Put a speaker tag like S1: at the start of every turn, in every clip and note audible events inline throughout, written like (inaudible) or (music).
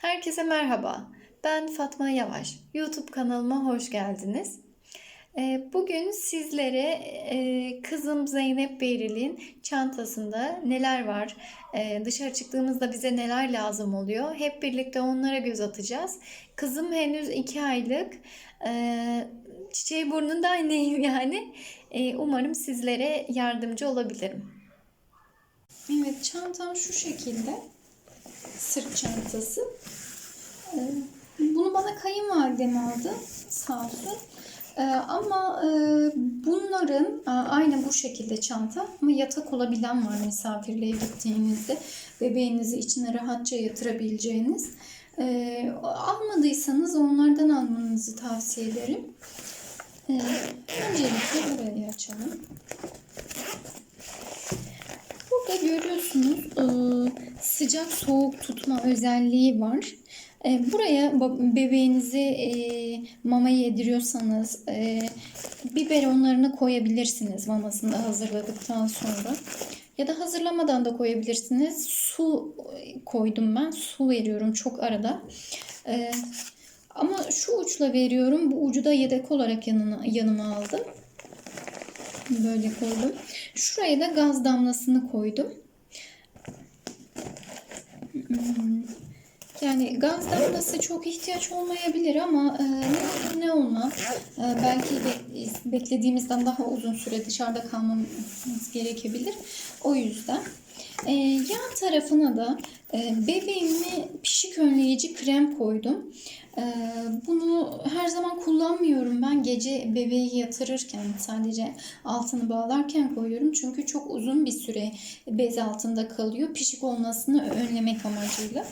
S1: Herkese merhaba. Ben Fatma Yavaş. YouTube kanalıma hoş geldiniz. Ee, Bugün sizlere e, kızım Zeynep Beril'in çantasında neler var, e, dışarı çıktığımızda bize neler lazım oluyor, hep birlikte onlara göz atacağız. Kızım henüz 2 aylık, e, çiçeği burnunda anneyim (laughs) yani. E, Umarım sizlere yardımcı olabilirim.
S2: Evet çantam şu şekilde. Sırt çantası. Ee, Bunu bana kayınvalidem aldı sağ olsun. Ee, Ama e, bunların aynı bu şekilde çanta ama yatak olabilen var misafirliğe gittiğinizde bebeğinizi içine rahatça yatırabileceğiniz. Ee, Almadıysanız onlardan almanızı tavsiye ederim. Öncelikle burayı açalım. Burada görüyorsunuz e, sıcak soğuk tutma özelliği var. E, Buraya bebeğinizi e, mama yediriyorsanız e, biberonlarını koyabilirsiniz mamasını da hazırladıktan sonra. Ya da hazırlamadan da koyabilirsiniz. Su koydum ben. Su veriyorum çok arada. Ama şu uçla veriyorum. Bu ucu da yedek olarak yanına, yanıma aldım. Böyle koydum. Şuraya da gaz damlasını koydum. Yani gaz damlası çok ihtiyaç olmayabilir ama e, ne olur ne olmaz. E, belki de beklediğimizden daha uzun süre dışarıda kalmamız gerekebilir. O yüzden. E, yan tarafına da e, bebeğime pişik önleyici krem koydum. E, her zaman kullanmıyorum ben. Gece bebeği yatırırken sadece altını bağlarken koyuyorum. Çünkü çok uzun bir süre bez altında kalıyor. Pişik olmasını önlemek amacıyla.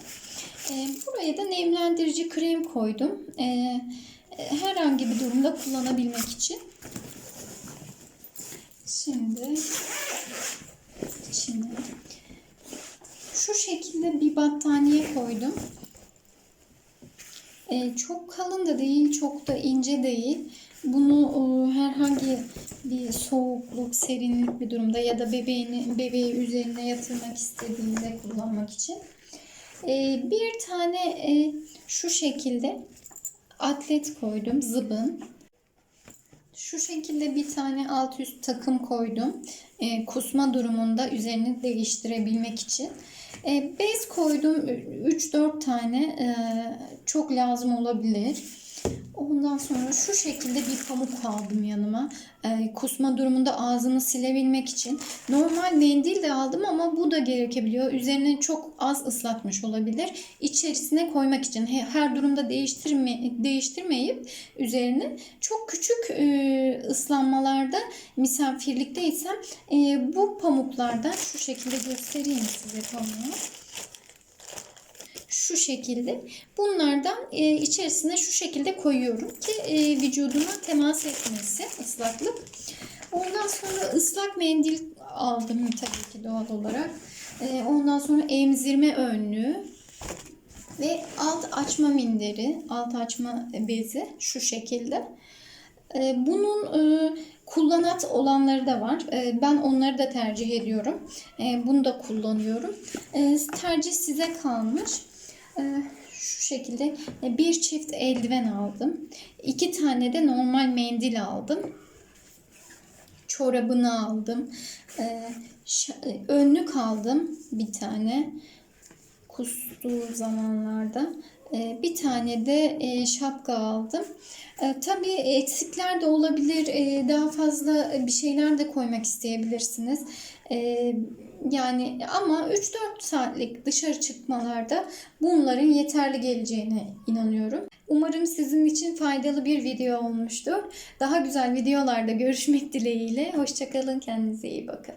S2: E, buraya da nemlendirici krem koydum. E, herhangi bir durumda kullanabilmek için. Şimdi şimdi şu şekilde bir battaniye koydum. E, çok kalın da değil, çok da ince değil. Bunu e, herhangi bir soğukluk, serinlik bir durumda ya da bebeğini bebeği üzerine yatırmak istediğinde kullanmak için. E, bir tane e, şu şekilde atlet koydum, zıbın. Şu şekilde bir tane alt üst takım koydum. E, kusma durumunda üzerini değiştirebilmek için. E, bez koydum 3-4 tane e, çok lazım olabilir. Ondan sonra şu şekilde bir pamuk aldım yanıma. E, kusma durumunda ağzımı silebilmek için. Normal mendil de aldım ama bu da gerekebiliyor. Üzerine çok az ıslatmış olabilir. İçerisine koymak için He- her durumda değiştirme, değiştirmeyip üzerine çok küçük e, ıslanmalarda misafirlikteysem e, bu pamuklardan şu şekilde göstereyim size pamuğu şu şekilde. Bunlardan e, içerisine şu şekilde koyuyorum ki e, vücuduma temas etmesin ıslaklık. Ondan sonra ıslak mendil aldım tabii ki doğal olarak. E, ondan sonra emzirme önlüğü ve alt açma minderi, alt açma bezi şu şekilde. E, bunun e, kullanat olanları da var. E, ben onları da tercih ediyorum. E, bunu da kullanıyorum. E, tercih size kalmış. E, şu şekilde e, bir çift eldiven aldım. İki tane de normal mendil aldım. Çorabını aldım. E, ş- e, önlük aldım bir tane. Kustuğu zamanlarda. E, bir tane de e, şapka aldım. E, tabii eksikler de olabilir. Daha fazla bir şeyler de koymak isteyebilirsiniz. Yani ama 3-4 saatlik dışarı çıkmalarda bunların yeterli geleceğine inanıyorum. Umarım sizin için faydalı bir video olmuştur. Daha güzel videolarda görüşmek dileğiyle. Hoşçakalın, kendinize iyi bakın.